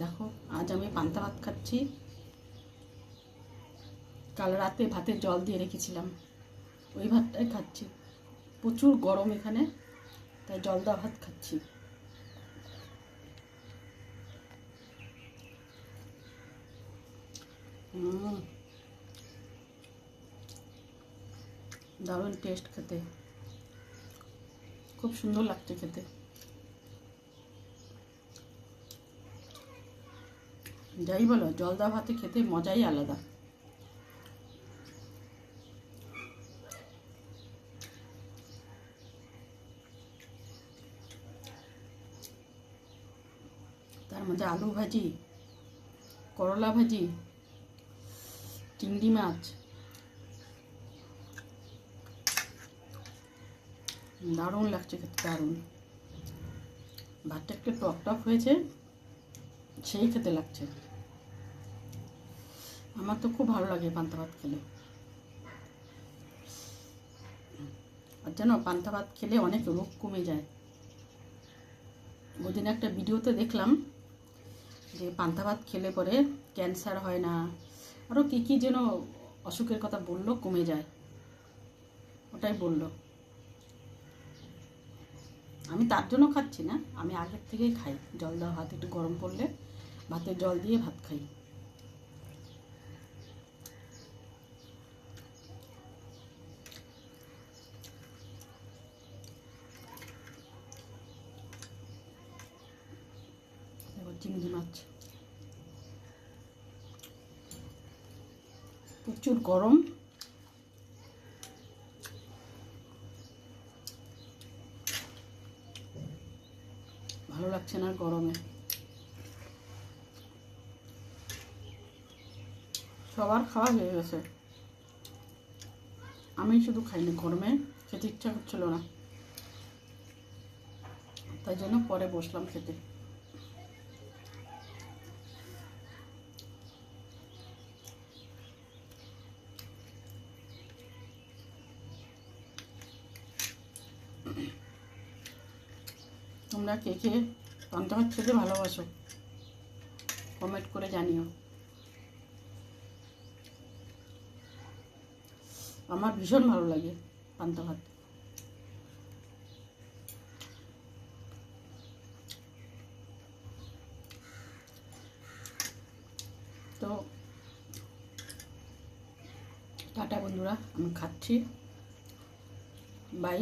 দেখো, আজ আমি পান্তা ভাত খাচ্ছি। কাল রাতে ভাতের জল দিয়ে রেখেছিলাম। ওই ভাতটাই খাচ্ছি। প্রচুর গরম এখানে, তাই জল দেওয়া ভাত খাচ্ছি। দারুণ টেস্ট খেতে। খুব সুন্দর লাগছে খেতে। যাই বলো জলদা ভাতে খেতে, মজাই আলাদা। তার মধ্যে আলু ভাজি, করলা ভাজি, চিংড়ি মাছ, দারুণ লাগছে খেতে, দারুণ। ভাতটা একটু টক টক হয়েছে, সেই খেতে লাগছে। আমার তো খুব ভালো লাগে পান্তা ভাত খেলে। আর জানো, পান্তা ভাত খেলে অনেক রোগ কমে যায়। ওদিন একটা ভিডিওতে দেখলাম যে পান্তা ভাত খেলে পরে ক্যান্সার হয় না আরও কী কী যেন অসুখের কথা বলল, কমে যায়। ওটাই বলল। আমি তার জন্য খাচ্ছি না, আমি আগের থেকেই খাই। জল দেওয়া ভাত একটু গরম করলে ভাতে জল দিয়ে ভাত খাই দেখো চিংড়ি মাছ। প্রচুর গরম। ভালো লাগছে না গরমে। সবার খাওয়া হয়ে গেছে। আমি শুধু খাইনি গরমে, খেতে ইচ্ছা করছিল না। তাই জন্য পরে বসলাম খেতে। তোমরা কে কে পান্তা খেতে ভালোবাসো কমেন্ট করে জানিও। আমার ভীষণ ভালো লাগে পান্তা ভাত। তো, টাটা বন্ধুরা, আমি খাচ্ছি। বাই